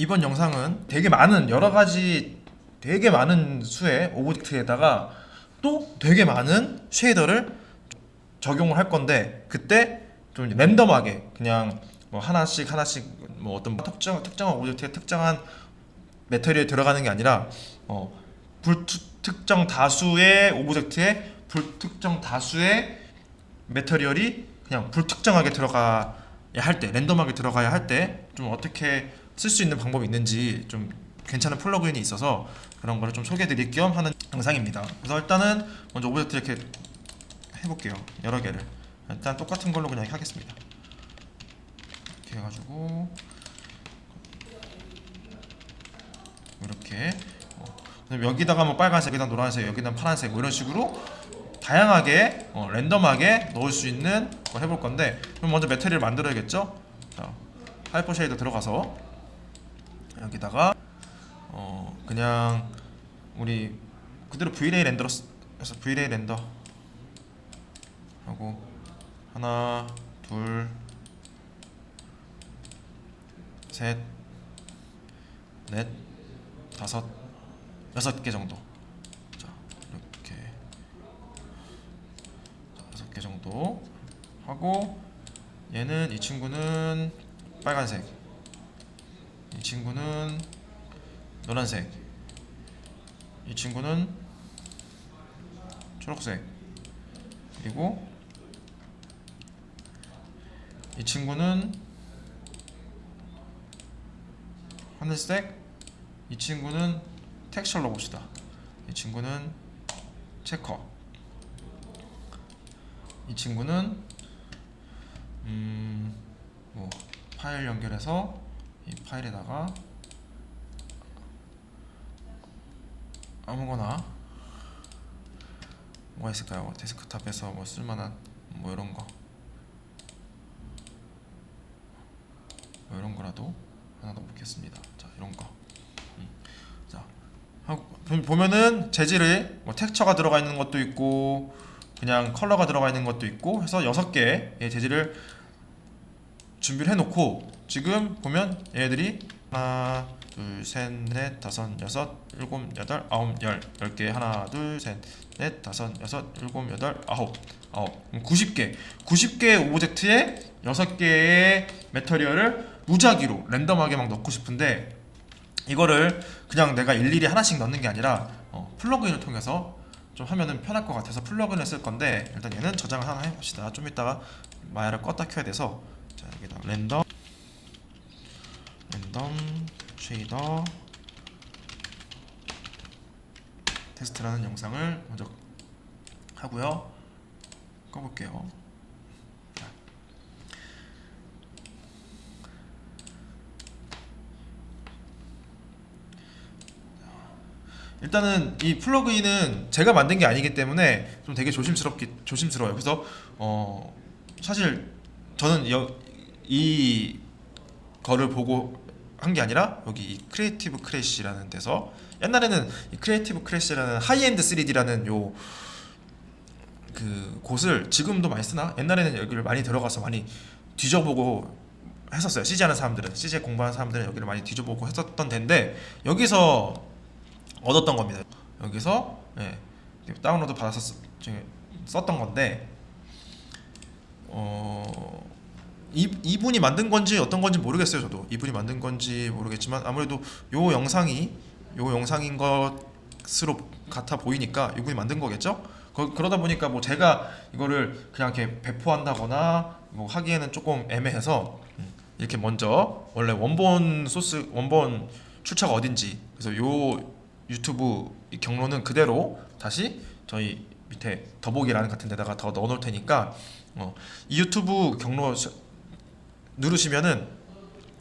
이번 영상은 되게 많은 여러 가지 되게 많은 수의 오브젝트에다가 또 되게 많은 쉐이더를 적용을 할 건데 그때 좀 랜덤하게 그냥 뭐 하나씩 하나씩 뭐 어떤 특정 특정한 오브젝트에 특정한 메터리얼이 들어가는 게 아니라 어 불특정 다수의 오브젝트에 불특정 다수의 메터리얼이 그냥 불특정하게 들어가야 할 때 랜덤하게 들어가야 할 때 좀 어떻게 쓸 수 있는 방법이 있는지 좀 괜찮은 플러그인이 있어서 그런 거를 좀 소개해 드릴 겸 하는 영상입니다. 그래서 일단은 먼저 오브젝트 이렇게 해볼게요. 여러 개를 일단 똑같은 걸로 그냥 하겠습니다. 이렇게 해가지고 이렇게 어, 여기다가 뭐 빨간색, 여기다 노란색, 여기다 파란색 뭐 이런 식으로 다양하게 어, 랜덤하게 넣을 수 있는 걸 해볼 건데 그럼 먼저 메테리얼 만들어야겠죠? 자, 하이퍼 쉐이더 들어가서 여기다가 어 그냥 우리 그대로 V-Ray 렌더로 쓰- 해서 V-Ray 렌더 하고 하나 둘 셋, 넷, 다섯, 여섯 개 정도. 자, 이렇게 자, 여섯 개 정도 하고 얘는 이 친구는 빨간색, 이 친구는 노란색, 이 친구는 초록색, 그리고 이 친구는 하늘색. 이 친구는 텍스처로 봅시다. 이 친구는 체커. 이 친구는 음뭐 파일 연결해서 이 파일에다가 아무거나 뭐가 있을까요 데스크탑에서 뭐 쓸만한 뭐 이런 거 뭐 이런 거라도 하나 더 보겠습니다. 자 이런 거. 음. 자 보면은 재질에 뭐 텍스처가 들어가 있는 것도 있고 그냥 컬러가 들어가 있는 것도 있고 해서 여섯 개의 재질을 준비를 해놓고 지금 보면 얘네들이 하나 둘셋넷 다섯 여섯 일곱 여덟 아홉 열 열 개. 하나 둘셋넷 다섯 여섯 일곱 여덟 아홉. 아홉. 90개. 90개의 오브젝트에 6개의 메터리얼을 무작위로 랜덤하게 막 넣고 싶은데 이거를 그냥 내가 일일이 하나씩 넣는 게 아니라 어, 플러그인을 통해서 좀 하면은 편할 것 같아서 플러그인을 쓸 건데 일단 얘는 저장을 하나 해봅시다. 좀 이따가 마야를 껐다 켜야 돼서 자 여기다 랜덤. 랜덤 쉐이더. 테스트라는 영상을 먼저 하고요. 꺼볼게요. 일단은 이 플러그인은 제가 만든 게 아니기 때문에 좀 되게 조심스럽게 조심스러워요. 그래서 어 사실 저는 여, 이 거를 보고 한 게 아니라 여기 이 크리에이티브 크래시라는 데서 옛날에는 이 크리에이티브 크래시라는 하이엔드 3D라는 요 그 곳을 지금도 많이 쓰나? 옛날에는 여기를 많이 들어가서 많이 뒤져보고 했었어요. CG 하는 사람들은 CG 공부하는 사람들은 여기를 많이 뒤져보고 했었던 데인데 여기서 얻었던 겁니다. 여기서 예, 다운로드 받아서 썼던 건데 어 이, 이분이 만든 건지 어떤 건지 모르겠어요. 저도 이분이 만든 건지 모르겠지만 아무래도 요 영상이 요 영상인 것으로 같아 보이니까 이분이 만든 거겠죠. 그, 그러다 보니까 뭐 제가 이거를 그냥 이렇게 배포한다거나 뭐 하기에는 조금 애매해서 음, 이렇게 먼저 원래 원본 소스 원본 출처가 어딘지 그래서 요 유튜브 이 경로는 그대로 다시 저희 밑에 더보기란 같은 데다가 더 넣어 놓을 테니까 어, 이 유튜브 경로 시- 누르시면은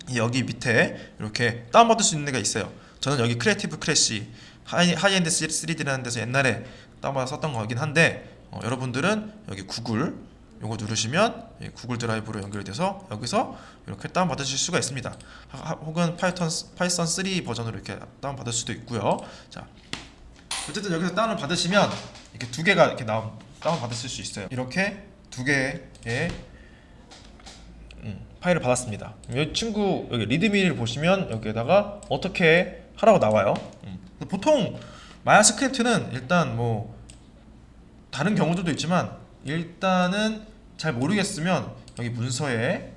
이 여기 밑에 이렇게 다운받을 수 있는 데가 있어요. 저는 여기 크리에이티브 크래시 하이, 하이엔드 3D라는 데서 옛날에 다운받아 썼던 거긴 한데 어, 여러분들은 여기 구글 요거 누르시면 이 구글 드라이브로 연결돼서 여기서 이렇게 다운 받으실 수가 있습니다. 하- 하- 혹은 파이썬 파이썬 3 버전으로 이렇게 다운 받을 수도 있고요. 자, 어쨌든 여기서 다운을 받으시면 이렇게 두 개가 이렇게 다운 받으실 수 있어요. 이렇게 두 개의 음, 파일을 받았습니다. 이 친구 여기 리드미를 보시면 여기에다가 어떻게 하라고 나와요. 음. 보통 마야 스크립트는 일단 뭐 다른 경우들도 있지만 일단은 잘 모르겠으면 여기 문서에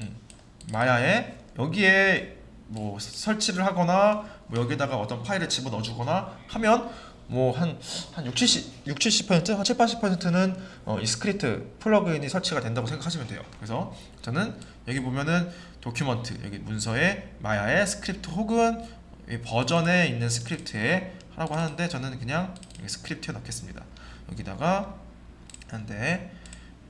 음, 마야에 여기에 뭐 설치를 하거나 뭐 여기다가 어떤 파일을 집어 넣어주거나 하면 뭐한한 6, 70, 6, 70%, 한 7, 80%는 어, 이 스크립트 플러그인이 설치가 된다고 생각하시면 돼요. 그래서 저는 여기 보면은 도큐먼트 여기 문서에 마야의 스크립트 혹은 이 버전에 있는 스크립트에 하라고 하는데 저는 그냥 스크립트에 넣겠습니다. 여기다가 한데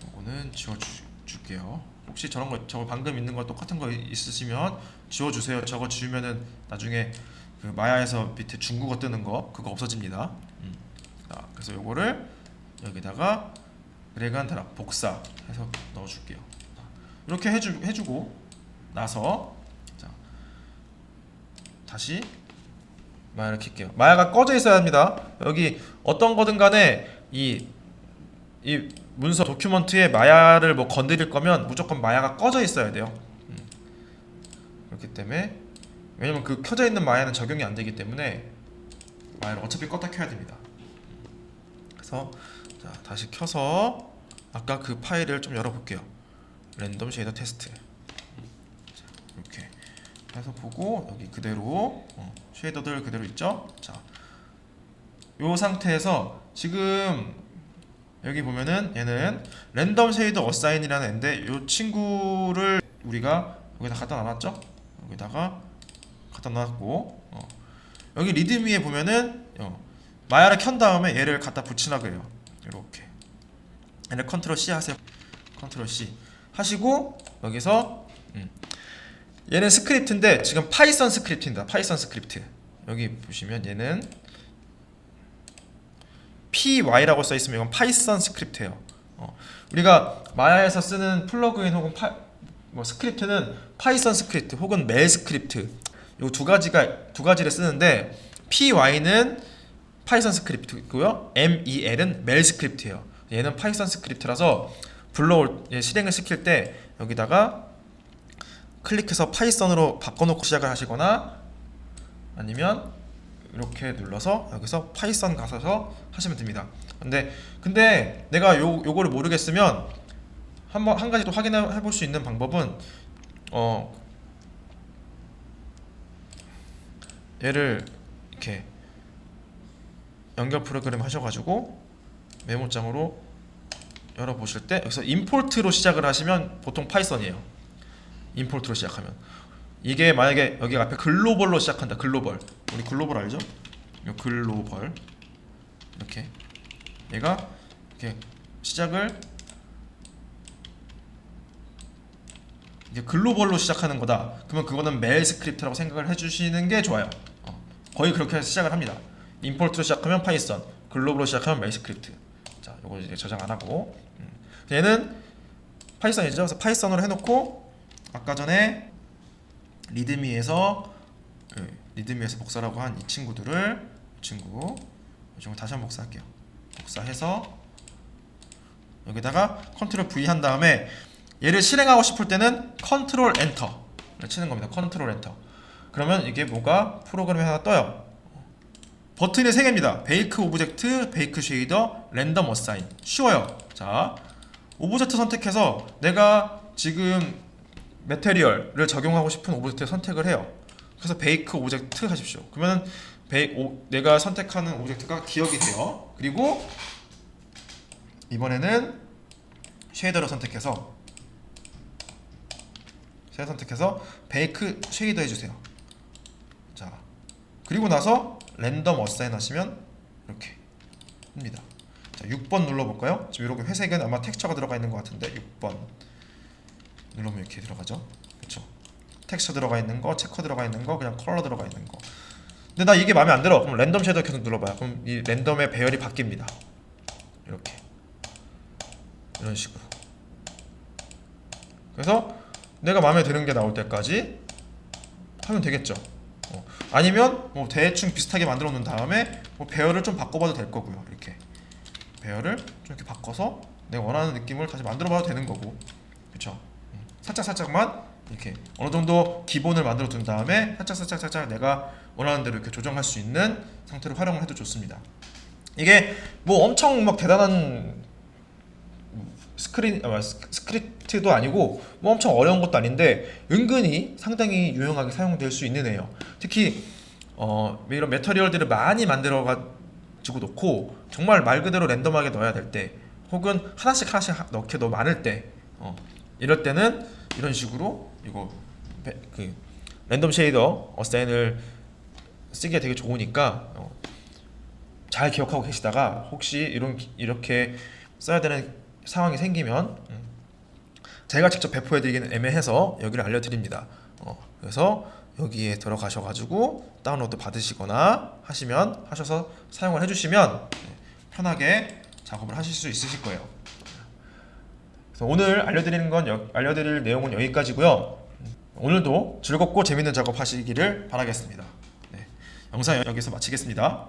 이거는 지워 줄게요. 혹시 저런 거 저거 방금 있는 거 똑같은 거 있으시면 지워 주세요. 저거 지우면은 나중에 그 마야에서 밑에 중국어 뜨는 거 그거 없어집니다. 음. 자, 그래서 요거를 여기다가 드래그 드랍 복사 해서 넣어줄게요. 자, 이렇게 해주 해주고 나서 자 다시 마야를 킬게요. 마야가 꺼져 있어야 합니다. 여기 어떤 거든 간에 이, 이 문서 도큐먼트에 마야를 뭐 건드릴 거면 무조건 마야가 꺼져 있어야 돼요. 음. 그렇기 때문에 왜냐면 그 켜져 있는 마야는 적용이 안 되기 때문에 마야를 어차피 껐다 켜야 됩니다. 그래서 자 다시 켜서 아까 그 파일을 좀 열어볼게요. 랜덤 쉐이더 테스트. 자, 이렇게 해서 보고 여기 그대로 어, 쉐이더들 그대로 있죠. 자, 요 상태에서 지금 여기 보면은 얘는 랜덤 쉐이더 어사인이라는 앤데 요 친구를 우리가 여기다 갖다 놔놨죠. 여기다가 갖다 놨고 어. 여기 리드미에 보면은 어, 마야를 켠 다음에 얘를 갖다 붙이라 그래요. 이렇게 얘를 컨트롤 C 하세요. 컨트롤 C 하시고 여기서 음. 얘는 스크립트인데 지금 파이썬 스크립트입니다. 파이썬 스크립트. 여기 보시면 얘는 py라고 써 있으면 이건 파이썬 스크립트예요. 어. 우리가 마야에서 쓰는 플러그인 혹은 파, 뭐 스크립트는 파이썬 스크립트 혹은 멜 스크립트 요두 가지가 두 가지를 쓰는데 py는 파이썬 스크립트고요. mel은 멜 스크립트예요. 얘는 파이썬 스크립트라서 불러올 얘 실행을 시킬 때 여기다가 클릭해서 파이썬으로 바꿔놓고 시작을 하시거나 아니면 이렇게 눌러서 여기서 파이썬 가셔서 하시면 됩니다. 근데 근데 내가 요 요거를 모르겠으면 한번 한 가지 또 확인해 볼 수 있는 방법은 어 얘를 이렇게 연결 프로그램 하셔가지고 메모장으로 열어 보실 때 여기서 임포트로 시작을 하시면 보통 파이썬이에요. 임포트로 시작하면 이게 만약에 여기 앞에 글로벌로 시작한다. 글로벌 우리 글로벌 알죠? 요 글로벌 이렇게 얘가 이렇게 시작을 이게 글로벌로 시작하는 거다. 그러면 그거는 멜 스크립트라고 생각을 해주시는 게 좋아요. 어, 거의 그렇게 시작을 합니다. 임포트로 시작하면 파이썬, 글로벌로 시작하면 멜 스크립트. 자, 요거 이제 저장 안 하고 음. 얘는 파이썬이죠. 그래서 파이썬으로 해놓고 아까 전에 리드미에서 예, 리드미에서 복사라고 한 이 친구들을 이 친구 이 친구 다시 한번 복사할게요. 복사해서 여기다가 컨트롤 V 한 다음에 얘를 실행하고 싶을 때는 컨트롤 엔터 치는 겁니다. 컨트롤 엔터. 그러면 이게 뭐가 프로그램이 하나 떠요. 버튼이 세 개입니다. 베이크 오브젝트, 베이크 쉐이더, 랜덤 어사인. 쉬워요. 자, 오브젝트 선택해서 내가 지금 메테리얼을 적용하고 싶은 오브젝트 선택을 해요. 그래서 베이크 오브젝트 하십시오. 그러면 베이, 오, 내가 선택하는 오브젝트가 기억이 돼요. 그리고 이번에는 쉐이더를 선택해서 쉐이더 선택해서 베이크 쉐이더 해주세요. 자, 그리고 나서 랜덤 어사인 하시면 이렇게 합니다. 자, 6번 눌러볼까요? 지금 이렇게 회색은 아마 텍스처가 들어가 있는 것 같은데 6번 눌러면 이렇게 들어가죠. 그렇죠? 텍스처 들어가 있는 거, 체커 들어가 있는 거, 그냥 컬러 들어가 있는 거. 근데 나 이게 마음에 안 들어. 그럼 랜덤 쉐이더 계속 눌러봐요. 그럼 이 랜덤의 배열이 바뀝니다. 이렇게 이런 식으로. 그래서 내가 마음에 드는 게 나올 때까지 하면 되겠죠. 어. 아니면 뭐 대충 비슷하게 만들어 놓은 다음에 뭐 배열을 좀 바꿔봐도 될 거고요. 이렇게 배열을 좀 이렇게 바꿔서 내가 원하는 느낌을 다시 만들어 봐도 되는 거고, 그렇죠? 살짝 살짝만 이렇게 어느 정도 기본을 만들어 둔 다음에 살짝 살짝 살짝 내가 원하는 대로 이렇게 조정할 수 있는 상태로 활용을 해도 좋습니다. 이게 뭐 엄청 막 대단한 스크린 아, 스- 스크립트도 아니고 뭐 엄청 어려운 것도 아닌데 은근히 상당히 유용하게 사용될 수 있는 애예요. 특히 어 이런 메터리얼들을 많이 만들어 가지고 놓고 정말 말 그대로 랜덤하게 넣어야 될 때 혹은 하나씩 하나씩 하- 넣게 너무 많을 때 어, 이럴 때는 이런 식으로 이거 베- 그 랜덤 쉐이더 어사인을 쓰기가 되게 좋으니까 어, 잘 기억하고 계시다가 혹시 이런 이렇게 써야 되는 상황이 생기면 음, 제가 직접 배포해드리기는 애매해서 여기를 알려드립니다. 어, 그래서 여기에 들어가셔가지고 다운로드 받으시거나 하시면 하셔서 사용을 해주시면 네, 편하게 작업을 하실 수 있으실 거예요. 그래서 오늘 알려드리는 건 여- 알려드릴 내용은 여기까지고요. 음, 오늘도 즐겁고 재밌는 작업 하시기를 바라겠습니다. 네, 영상 여기서 마치겠습니다.